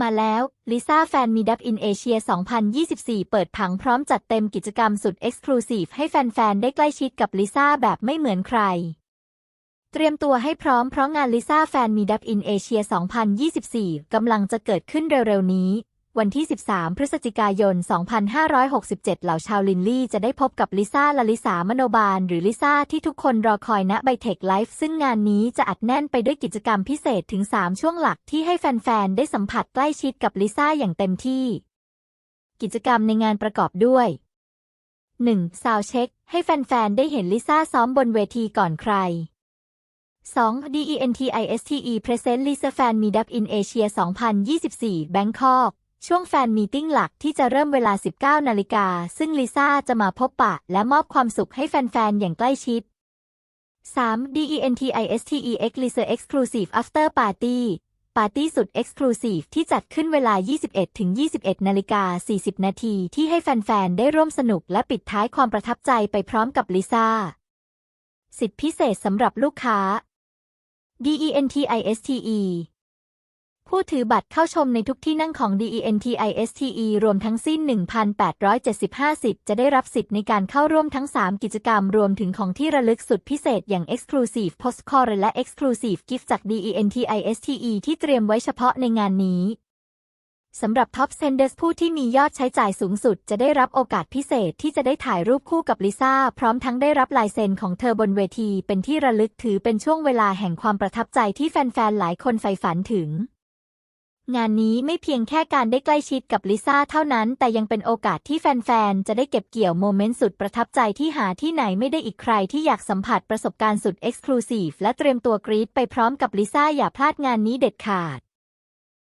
มาแล้วลิซ่าแฟนมีดับอินเอเชีย 2024 เปิดผังพร้อมจัดเต็มกิจกรรมสุดเอ็กซ์คลูซีฟให้แฟน ๆ ได้ใกล้ชิดกับลิซ่าแบบไม่เหมือนใคร เตรียมตัวให้พร้อมเพราะงานลิซ่าแฟนมีดับอินเอเชีย 2024 กำลังจะเกิดขึ้นเร็ว ๆ นี้ วันที่ 13 พฤศจิกายน 2567 เหล่าชาวลินลี่จะได้พบกับลิซ่าลลิสามโนบาล หรือลิซ่าที่ทุกคนรอคอยณไบเทคไลฟ์ซึ่งงานนี้จะอัดแน่นไปด้วยกิจกรรมพิเศษถึง 3 ช่วงหลักที่ให้แฟน ๆ ได้สัมผัสใกล้ชิดกับลิซ่าอย่างเต็มที่ กิจกรรมในงานประกอบด้วย 1. ซาวเช็ค ให้แฟน ๆ ได้เห็นลิซ่าซ้อมบนเวทีก่อนใคร 2. DENTISTE Present Lisa Fan Meetup in Asia 2024 Bangkok ช่วงแฟนมีติ้งหลักที่จะเริ่มเวลา 19 นาฬิกา ซึ่งลิซ่าจะมาพบปะ และมอบความสุขให้แฟน ๆ อย่างใกล้ชิด 3. DENTISTEX Lisa Exclusive After Party ปาร์ตี้สุด Exclusive ที่จัดขึ้นเวลา 21-21 นาฬิกา 40 นาทีที่ให้แฟน ๆ ได้ร่วมสนุกและปิดท้ายความประทับใจไปพร้อมกับลิซ่า สิทธิพิเศษสำหรับลูกค้า DENTISTE ผู้ถือบัตรเข้าชมในทุกที่นั่งของ DENTISTE รวมทั้งสิ้น 1,875 สิทธิ์จะได้รับสิทธิ์ในการเข้าร่วมทั้ง 3 กิจกรรมรวมถึงของที่ระลึกสุดพิเศษอย่าง Exclusive Postcard และ Exclusive Gift จาก DENTISTE ที่เตรียมไว้เฉพาะในงานนี้สำหรับ Top Senders ผู้ที่มียอดใช้จ่ายสูงสุด จะได้รับโอกาสพิเศษที่จะได้ถ่ายรูปคู่กับลิซ่า พร้อมทั้งได้รับลายเซ็นของเธอบนเวที เป็นที่ระลึกถือเป็นช่วงเวลาแห่งความประทับใจที่แฟนๆ หลายคนใฝ่ฝันถึง งานนี้ไม่เพียงแค่การได้ใกล้ชิดกับลิซ่าเท่านั้น แต่ยังเป็นโอกาสที่แฟน ๆ จะได้เก็บเกี่ยวโมเมนต์สุดประทับใจที่หาที่ไหนไม่ได้อีกใครที่อยากสัมผัสประสบการณ์สุดเอ็กซ์คลูซีฟและเตรียมตัวกรี๊ดไปพร้อมกับลิซ่าอย่าพลาดงานนี้เด็ดขาด